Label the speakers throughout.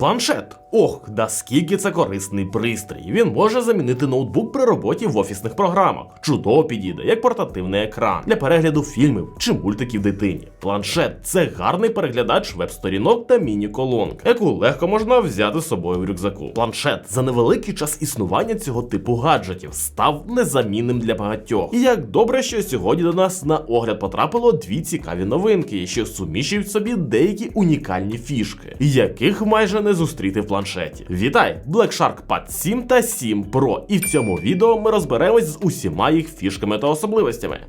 Speaker 1: Планшет. Ох, да скільки це корисний пристрій. Він може замінити ноутбук при роботі в офісних програмах. Чудово підійде, як портативний екран для перегляду фільмів чи мультиків дитині. Планшет це гарний переглядач веб-сторінок та міні-колонк, яку легко можна взяти з собою в рюкзаку. Планшет за невеликий час існування цього типу гаджетів став незамінним для багатьох. І як добре, що сьогодні до нас на огляд потрапило дві цікаві новинки, що суміщують в собі деякі унікальні фішки, яких майже не зустріти в планшеті. Вітай! Black Shark Pad 7 та 7 Pro. І в цьому відео ми розберемось з усіма їх фішками та особливостями.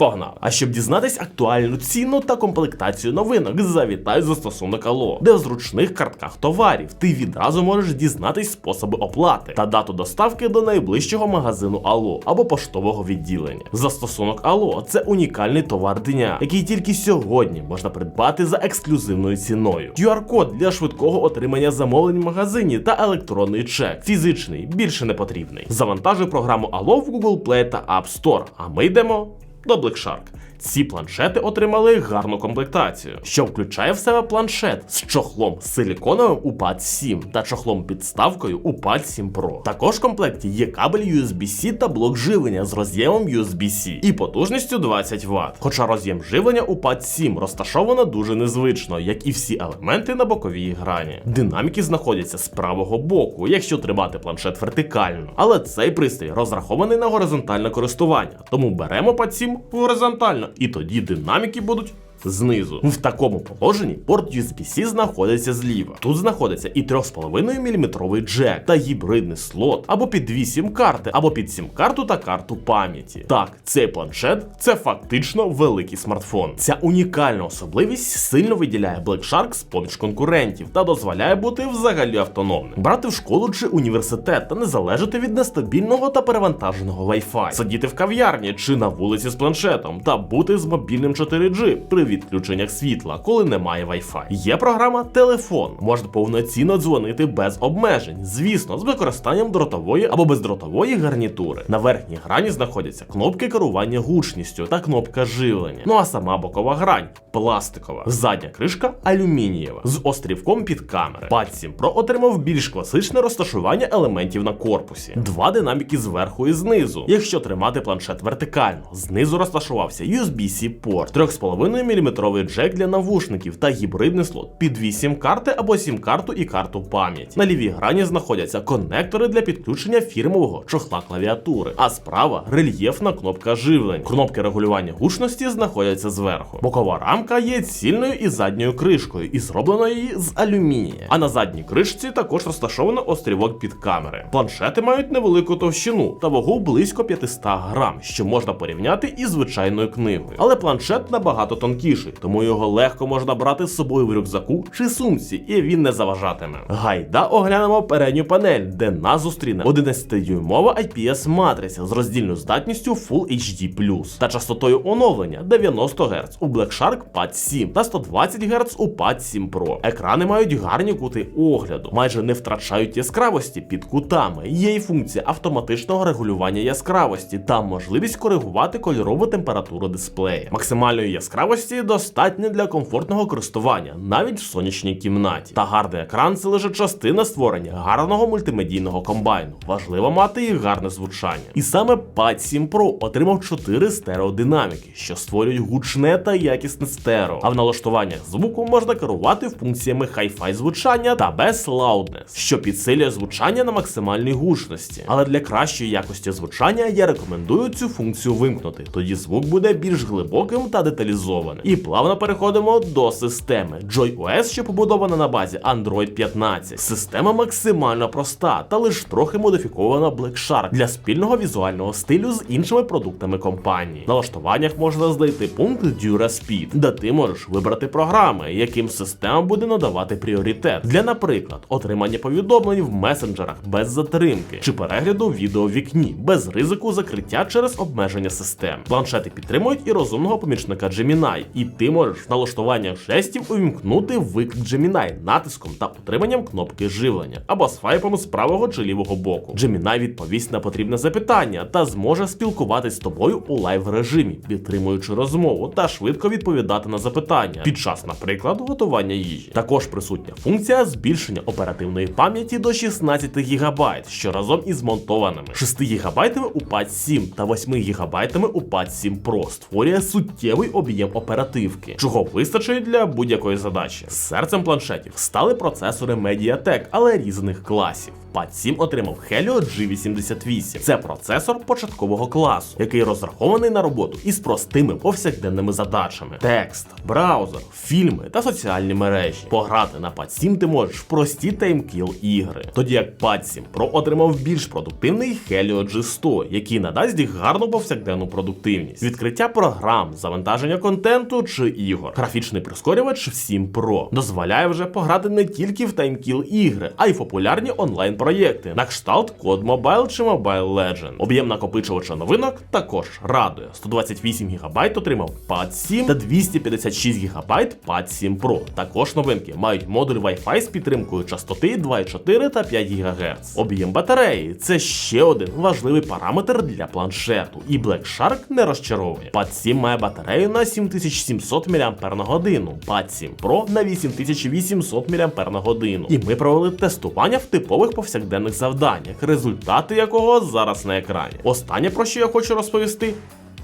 Speaker 1: Погнали! А щоб дізнатись актуальну ціну та комплектацію новинок, завітай застосунок Allo, де в зручних картках товарів ти відразу можеш дізнатись способи оплати та дату доставки до найближчого магазину Allo або поштового відділення. Застосунок Allo – це унікальний товар дня, який тільки сьогодні можна придбати за ексклюзивною ціною. QR-код для швидкого отримання замовлень в магазині та електронний чек. Фізичний більше не потрібний. Завантажуй програму Allo в Google Play та App Store. А ми йдемо до Black Shark. Ці планшети отримали гарну комплектацію, що включає в себе планшет з чохлом силіконовим у Pad 7 та чохлом підставкою у Pad 7 Pro. Також в комплекті є кабель USB-C та блок живлення з роз'ємом USB-C і потужністю 20 Вт. Хоча роз'єм живлення у Pad 7 розташовано дуже незвично, як і всі елементи на боковій грані. Динаміки знаходяться з правого боку, якщо тримати планшет вертикально. Але цей пристрій розрахований на горизонтальне користування, тому беремо Pad 7 горизонтально, і тоді динаміки будуть. Знизу в такому положенні порт USB-C знаходиться зліва. Тут знаходиться і 3,5 мм джек та гібридний слот або під дві сім-карти, або під сім-карту та карту пам'яті. Так, цей планшет це фактично великий смартфон. Ця унікальна особливість сильно виділяє Black Shark з поміж конкурентів та дозволяє бути взагалі автономним, брати в школу чи університет та не залежати від нестабільного та перевантаженого Wi-Fi, сидіти в кав'ярні чи на вулиці з планшетом та бути з мобільним 4G при відключеннях світла, коли немає Wi-Fi. Є програма Телефон, можна повноцінно дзвонити без обмежень, звісно, з використанням дротової або бездротової гарнітури. На верхній грані знаходяться кнопки керування гучністю та кнопка живлення. Ну а сама бокова грань пластикова. Задня кришка алюмінієва з острівком під камери. Pad 7 Pro отримав більш класичне розташування елементів на корпусі. Два динаміки зверху і знизу. Якщо тримати планшет вертикально, знизу розташувався USB-C порт, 3,5 мм джек для навушників та гібридний слот під 8 карти або сім-карту і карту пам'яті. На лівій грані знаходяться конектори для підключення фірмового чохла клавіатури, а справа рельєфна кнопка живлення. Кнопки регулювання гучності знаходяться зверху. Бокова рамка є цільною і задньою кришкою, і зроблено її з алюмінія. А на задній кришці також розташовано острівок під камери. Планшети мають невелику товщину та вагу близько 500 грам, що можна порівняти із звичайною книгою. Але планшет набагато тонкіший, тому його легко можна брати з собою в рюкзаку чи сумці, і він не заважатиме. Гайда оглянемо передню панель, де нас зустріне 11-дюймова IPS матриця з роздільною здатністю Full HD+, та частотою оновлення 90 Гц у Black Shark Pad 7 та 120 Гц у Pad 7 Pro. Екрани мають гарні кути огляду, майже не втрачають яскравості під кутами. Є й функція автоматичного регулювання яскравості та можливість коригувати кольорову температуру дисплея. Максимальної яскравості достатньо для комфортного користування, навіть в сонячній кімнаті. Та гарний екран це лише частина створення гарного мультимедійного комбайну. Важливо мати і гарне звучання. І саме Pad 7 Pro отримав 4 стереодинаміки, що створюють гучне та якісне стерео. А в налаштуваннях звуку можна керувати функціями Hi-Fi звучання та Bass Loudness, що підсилює звучання на максимальній гучності. Але для кращої якості звучання я рекомендую цю функцію вимкнути. Тоді звук буде більш глибоким та деталізованим. І плавно переходимо до системи. Joy OS, що побудована на базі Android 15. Система максимально проста та лише трохи модифікована Black Shark для спільного візуального стилю з іншими продуктами компанії. Налаштуваннях можна знайти пункт Dura Speed, де ти можеш вибрати програми, яким система буде надавати пріоритет для, наприклад, отримання повідомлень в месенджерах без затримки чи перегляду відео в вікні без ризику закриття через обмеження систем. Планшети підтримують і розумного помічника Gemini, і ти можеш в налаштуваннях жестів увімкнути виклик Gemini натиском та утриманням кнопки живлення або свайпом з правого чи лівого боку. Gemini відповість на потрібне запитання та зможе спілкуватись з тобою у лайв режимі, підтримуючи розмову та швидко відповідати на запитання під час, наприклад, готування їжі. Також присутня функція збільшення оперативної пам'яті до 16 ГБ, що разом із змонтованими 6 ГБ у PAD 7 та 8 ГБ у PAD 7 Pro створює суттєвий об'єм оперативки, чого вистачить для будь-якої задачі. Серцем планшетів стали процесори Mediatek, але різних класів. PAD 7 отримав Helio G88. Це процесор початкового класу, який розрахований на роботу із простими повсякденними задачами: текст, браузер, фільми та соціальні мережі. Пограти на PAD 7 ти можеш в прості таймкіл ігри. Тоді як PAD 7 Pro отримав більш продуктивний Helio G100, який надасть їх гарну повсякденну продуктивність, відкриття програм, завантаження контенту чи ігор. Графічний прискорювач в 7 Pro дозволяє вже пограти не тільки в таймкіл ігри, а й в популярні онлайн проєкти на кшталт Code Mobile чи Mobile Legend. Об'єм накопичувача новинок також радує. 128 ГБ отримав PAD 7 та 256 ГБ PAD 7 Pro. Також новинки мають модуль Wi-Fi з підтримкою частоти 2,4 та 5 ГГц. Об'єм батареї це ще один важливий параметр для планшету. І Black Shark не розчаровує. PAD 7 має батарею на 7700 мАч, PAD 7 Pro на 8800 мАч. І ми провели тестування в типових повсякденних завданнях, результати якого зараз на екрані. Останнє про що я хочу розповісти.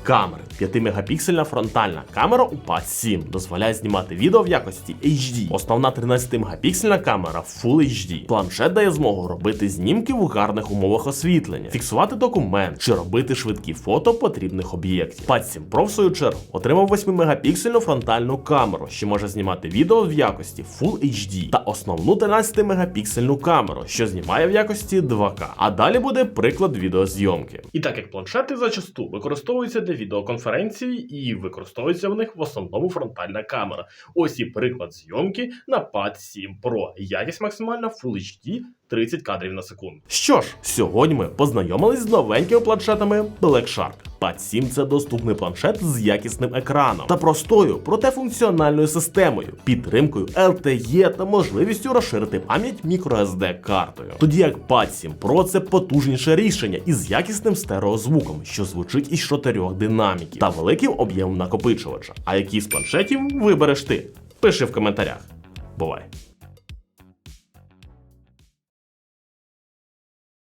Speaker 1: Камери 5-мегапіксельна фронтальна камера у PAD 7 дозволяє знімати відео в якості HD. Основна 13-мегапіксельна камера Full HD. Планшет дає змогу робити знімки в гарних умовах освітлення, фіксувати документ чи робити швидкі фото потрібних об'єктів. PAD 7 Pro, в свою чергу, отримав 8-мегапіксельну фронтальну камеру, що може знімати відео в якості Full HD, та основну 13-мегапіксельну камеру, що знімає в якості 2К. А далі буде приклад відеозйомки. І так як планшети зачасту використовуються для відеоконференцій і використовується в них в основному фронтальна камера. Ось і приклад зйомки на PAD 7 Pro. Якість максимальна Full HD 30 кадрів на секунду. Що ж, сьогодні ми познайомились з новенькими планшетами Black Shark. PAD 7 це доступний планшет з якісним екраном та простою, проте функціональною системою, підтримкою LTE та можливістю розширити пам'ять microSD картою. Тоді як PAD 7 Pro це потужніше рішення із якісним стереозвуком, що звучить із чотирьох динаміків та великим об'ємом накопичувача. А які з планшетів вибереш ти? Пиши в коментарях. Бувай!